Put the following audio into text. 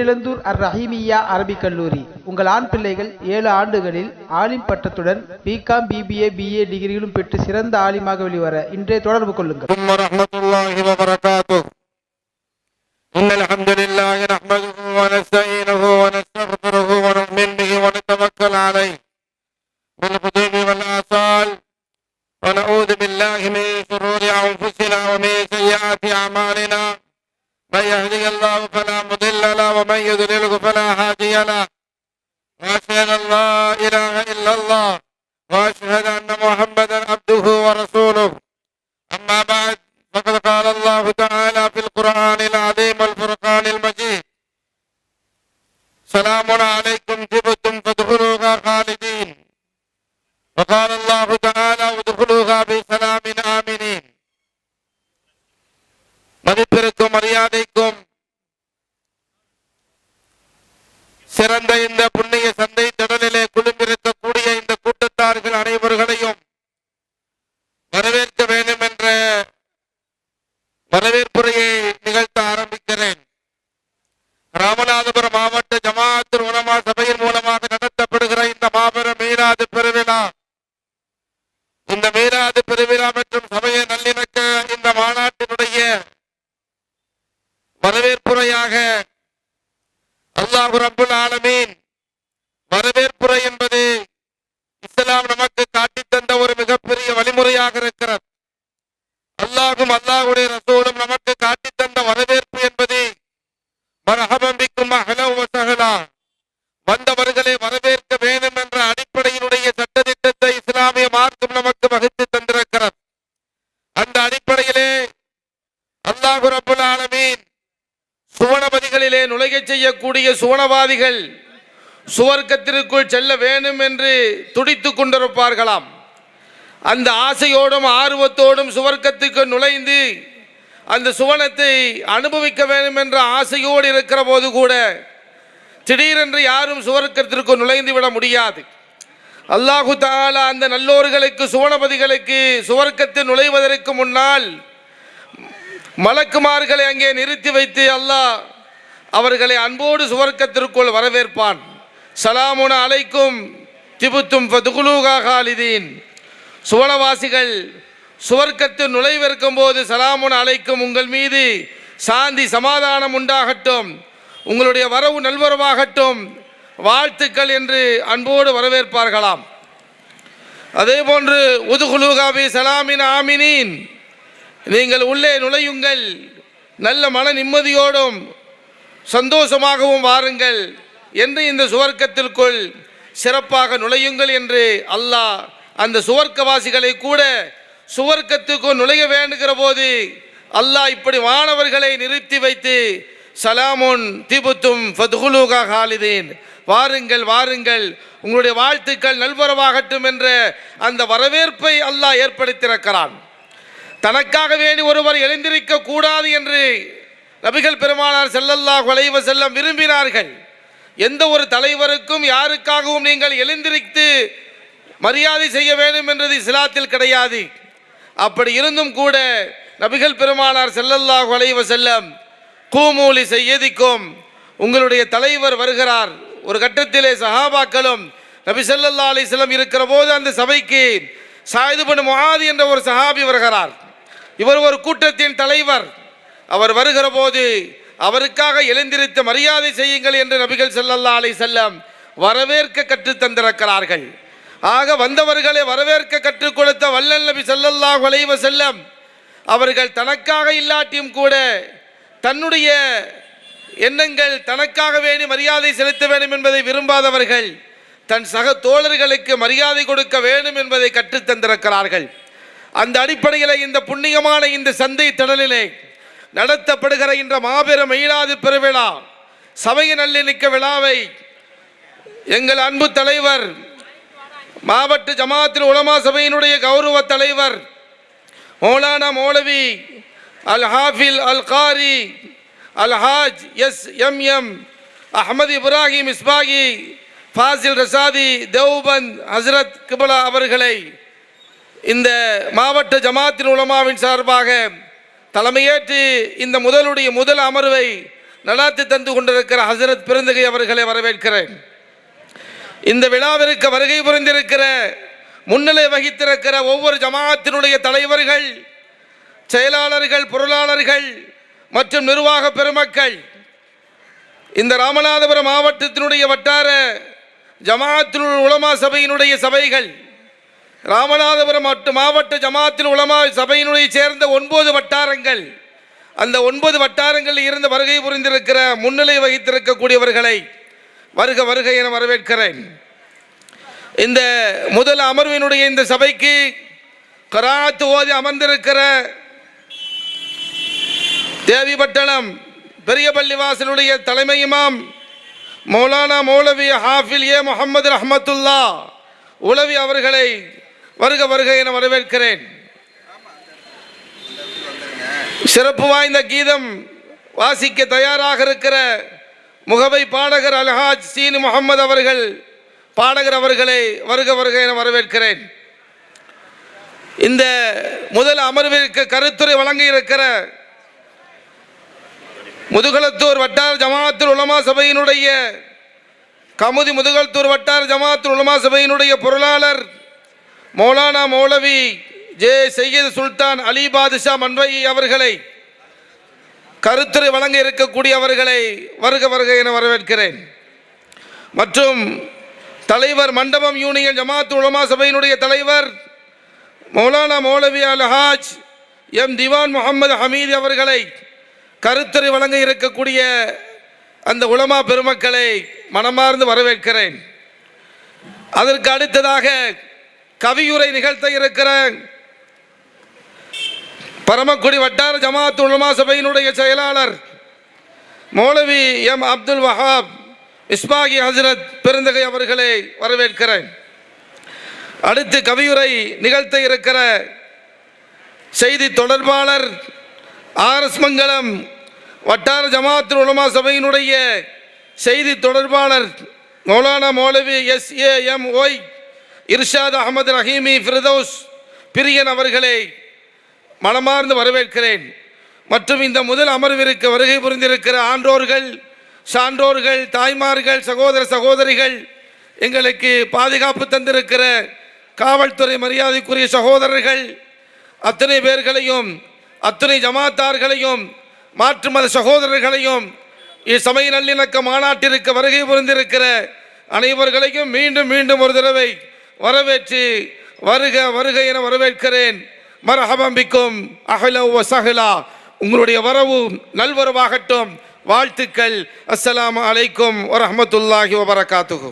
தேரிழந்தூர் அர் ரஹீமியா அரபிக் கல்லூரி உங்கள் ஆண் பிள்ளைகள் ஏழு ஆண்டுகளில் ஆலிம் பட்டத்துடன் பிகாம் பிபிஏ பிஏ டிகிரிகளும் பெற்று சிறந்த ஆலிமாக வெளிவர இன்றே தொடர்பு கொள்ளுங்கள் عليكم ورحمة الله وبركاته إن الحمد لله نحمده ونستعينه ونستغفره ونؤمن به ونتوكل عليه بالغدو والآصال ونعوذ بالله من شرور أنفسنا ومن سيئات أعمالنا من يهدي الله فلا مضل له ومن يضلله فلا هادي له وأشهد أن لا إله إلا الله وأشهد أن محمدا عبده ورسوله أما بعد فقد قال الله تعالى في القرآن العظيم மரியாதைக்கும் சிறந்த இந்த புண்ணிய சந்தை திடலிலே குழுமிருக்கக்கூடிய இந்த கூட்டத்தார்கள் அனைவர்களையும் வரவேற்க வேண்டும் என்ற வரவேற்புரையை நிகழ்த்த ஆரம்பிக்கிறேன். ராமநாதபுரம் மாவட்ட ஜமாஅத்து உலமா சபையின் மூலமாக நடத்தப்படுகிற இந்த மாபெரும் மீராது பெருவிழா இந்த மீராது பெருவிழா மற்றும் சபையை நல்லிணக்க இந்த மாநாட்டினுடைய அல்லாஹு ரபுல் ஆலமீன். வரவேற்புரை என்பது இஸ்லாம் நமக்கு காட்டித் தந்த ஒரு மிகப்பெரிய வழிமுறையாக இருக்கிறது. அல்லாஹும் அல்லாஹுடைய ரசூலும் நமக்கு காட்டித் தந்த வரவேற்பு என்பது மரஹபம்பிக்கும் அஹலம் வந்தவர்களை வரவேற்க வேண்டும் என்ற அடிப்படையினுடைய சட்டத்திட்டத்தை இஸ்லாமிய மார்க்கம் நமக்கு வகுத்து தந்திருக்கிறது. அந்த அடிப்படையிலே அல்லாஹு ரபுல் ஆலமீன் சுவனபதிகளிலே நுழையச் செய்யக்கூடிய சுவனவாதிகள் சுவர்க்கத்திற்குள் செல்ல வேண்டும் என்று துடித்து கொண்டிருப்பார்களாம். அந்த ஆசையோடும் ஆர்வத்தோடும் சுவர்க்கத்துக்கு நுழைந்து அந்த சுவனத்தை அனுபவிக்க வேண்டும் என்ற ஆசையோடு இருக்கிற போது கூட திடீரென்று யாரும் சுவர்க்கத்திற்கு நுழைந்து விட முடியாது. அல்லாஹு தாலா அந்த நல்லோர்களுக்கு சுவனபதிகளுக்கு சுவர்க்கத்தில் நுழைவதற்கு முன்னால் மலக்குமார்களை அங்கே நிறுத்தி வைத்து அல்லாஹ் அவர்களை அன்போடு சுவர்க்கத்திற்குள் வரவேற்பான். சலாமுன அலைக்கும் திபுத்தும் ஃபதுகுலூகாஹாலிதீன் சுவனவாசிகள் சுவர்க்கத்தில் நுழைவிருக்கும் போது சலாமுன அலைக்கும் உங்கள் மீது சாந்தி சமாதானம் உண்டாகட்டும். உங்களுடைய வரவு நல்வரவாகட்டும். வாழ்த்துக்கள் என்று அன்போடு வரவேற்பார்களாம். அதே போன்று உதுகுலூகாபி சலாமின் ஆமினின். நீங்கள் உள்ளே நுழையுங்கள். நல்ல மன நிம்மதியோடும் சந்தோஷமாகவும் வாருங்கள். என்று இந்த சுவர்க்கத்திற்குள் சிறப்பாக நுழையுங்கள் என்று அல்லாஹ் அந்த சுவர்க்கவாசிகளை கூட சுவர்க்கத்துக்கு நுழைய வேண்டுகிற போது அல்லாஹ் இப்படி மாணவர்களை நிறுத்தி வைத்து சலாமுன் திபுத்தும் ஃபதுகுலூகா ஹாலிதீன். வாருங்கள் வாருங்கள். உங்களுடைய வாழ்த்துக்கள் நல்வரவாகட்டும் என்ற அந்த வரவேற்பை அல்லாஹ் ஏற்படுத்தியிருக்கிறான். தனக்காக வேண்டி ஒருவர் எழுந்திருக்க கூடாது என்று நபிகள் பெருமானார் செல்லல்லாஹ் கொலைவ செல்லம் விரும்பினார்கள். எந்த ஒரு தலைவருக்கும் யாருக்காகவும் நீங்கள் எழுந்திருத்து மரியாதை செய்ய வேண்டும் என்றது இஸ்லாத்தில் கிடையாது. அப்படி இருந்தும் கூட நபிகள் பெருமானார் செல்லல்லாஹ் கொலைவ செல்லம் கூமூலி செய்யதிக்கும் உங்களுடைய தலைவர் வருகிறார். ஒரு கட்டத்திலே சஹாபாக்களும் நபி செல்லல்லா அலிஸ்லம் இருக்கிற போது அந்த சபைக்கு சாயுது பண்ணு முகாது என்ற ஒரு சஹாபி வருகிறார். இவர் ஒரு கூட்டத்தின் தலைவர். அவர் வருகிற போது அவருக்காக எழுந்திருத்து மரியாதை செய்யுங்கள் என்று நபிகள் செல்லல்லா அலை செல்லம் வரவேற்க கற்றுத் தந்திருக்கிறார்கள். ஆக வந்தவர்களை வரவேற்க கற்றுக் கொடுத்த வல்லல் நபி செல்லல்லா அலைஹி செல்லம் அவர்கள் தனக்காக இல்லாட்டியும் கூட தன்னுடைய எண்ணங்கள் தனக்காக வேண்டி மரியாதை செலுத்த வேண்டும் என்பதை விரும்பாதவர்கள் தன் சக தோழர்களுக்கு மரியாதை கொடுக்க வேண்டும் என்பதை கற்றுத் தந்திருக்கிறார்கள். அந்த அடிப்படையில் இந்த புண்ணியமான இந்த சந்தை திடலிலே நடத்தப்படுகிற இந்த மாபெரும் மயிலாது பெருவிழா சபைய நல்லிணிக்க விழாவை எங்கள் அன்பு தலைவர் மாவட்ட ஜமாத்தில் உலமா சபையினுடைய கௌரவ தலைவர் மௌலானா மௌலவி அல் ஹாஃபில் அல் காரி அல் Haj S M M Ahmed Ibrahim Isbahi Fazil Rashadi Deoband ஹசரத் கிபலா அவர்களை இந்த மாவட்ட ஜமாத்தின் உலமாவின் சார்பாக தலைமையேற்று இந்த முதலுடைய முதல் அமர்வை நடாத்தி தந்து கொண்டிருக்கிற ஹசரத் பெருந்தகை அவர்களை வரவேற்கிறேன். இந்த விழாவிற்கு வருகை புரிந்திருக்கிற முன்னிலை வகித்திருக்கிற ஒவ்வொரு ஜமாத்தினுடைய தலைவர்கள் செயலாளர்கள் பொருளாளர்கள் மற்றும் நிர்வாக பெருமக்கள் இந்த ராமநாதபுரம் மாவட்டத்தினுடைய வட்டார ஜமாத்தினுள் உலமா சபையினுடைய சபைகள் ராமநாதபுரம் மாவட்ட ஜமாத்தில் உலமா சபையினுடைய சேர்ந்த ஒன்பது வட்டாரங்கள். அந்த ஒன்பது வட்டாரங்களில் இருந்து வருகை புரிந்திருக்கிற முன்னிலை வகித்திருக்கக்கூடியவர்களை வருக வருக என வரவேற்கிறேன். இந்த முதல் அமர்வினுடைய இந்த சபைக்கு கராத்து ஓதி அமர்ந்திருக்கிற தேவிபட்டணம் பெரிய தலைமையுமாம் தலைமை மௌலானா மௌலவி ஹாஃபில் ஏ முகமது ரஹமத்துல்லா உளவி அவர்களை வருக வருக என வரவேற்கிறேன். சிறப்பு வாய்ந்த கீதம் வாசிக்க தயாராக இருக்கிற முகவை பாடகர் அல்ஹாஜ் சீனு முகமது அவர்கள் பாடகர் அவர்களை வருக வருக என வரவேற்கிறேன். இந்த முதல் அமர்விற்கு கருத்துரை வழங்க இருக்கிற முதுகலத்தூர் வட்டார ஜமாத்துல் உலமா சபையினுடைய கமுதி முதுகலத்தூர் வட்டார ஜமாத்துல் உலமா சபையினுடைய பொருளாளர் மௌலானா மௌலவி ஜே சையத் சுல்தான் அலி பாதுஷா மன்வை அவர்களை கருத்துரை வழங்க இருக்கக்கூடிய அவர்களை வருக வருக என வரவேற்கிறேன். மற்றும் தலைவர் மண்டபம் யூனியன் ஜமாத் உலமா சபையினுடைய தலைவர் மௌலானா மௌலவி அல்ஹாஜ் எம் திவான் முகமது ஹமீத் அவர்களை கருத்துரை வழங்க இருக்கக்கூடிய அந்த உலமா பெருமக்களை மனமார்ந்து வரவேற்கிறேன். அதற்கு அடுத்ததாக கவியுரை நிகழ்த்த இருக்கிற பரமக்குடி வட்டார ஜமாத் உலமா சபையினுடைய செயலாளர் மௌலவி எம் அப்துல் வஹாப் இஸ்மாகி ஹசரத் பெருந்தகை அவர்களை வரவேற்கிறேன். அடுத்து கவியுரை நிகழ்த்த இருக்கிற செய்தி தொடர்பாளர் ஆர்எஸ் மங்கலம் வட்டார ஜமாத் உலமா சபையினுடைய செய்தி தொடர்பாளர் மௌலானா மௌலவி S A M Y Irshad Ahmed Rahimi Firdous Priyan அவர்களை மனமார்ந்து வரவேற்கிறேன். மற்றும் இந்த முதல் அமர்விற்கு வருகை புரிந்திருக்கிற ஆன்றோர்கள் சான்றோர்கள் தாய்மார்கள் சகோதர சகோதரிகள் எங்களுக்கு பாதுகாப்பு தந்திருக்கிற காவல்துறை மரியாதைக்குரிய சகோதரர்கள் அத்தனை பேர்களையும் அத்தனை ஜமாத்தார்களையும் மாற்று மத சகோதரர்களையும் இச்சமய நல்லிணக்க மாநாட்டிற்கு வருகை புரிந்திருக்கிற அனைவர்களையும் மீண்டும் மீண்டும் ஒரு தடவை வரவேற்று வருக வருக என வரவேற்கிறேன். மரஹபம்பிக்கும் அஹ்லா சஹலா உங்களுடைய வரவும் நல்வரவாகட்டும். வாழ்த்துக்கள். அஸ்ஸலாமு அலைக்கும் வரஹ்மத்துல்லாஹி வபரகாத்துஹு.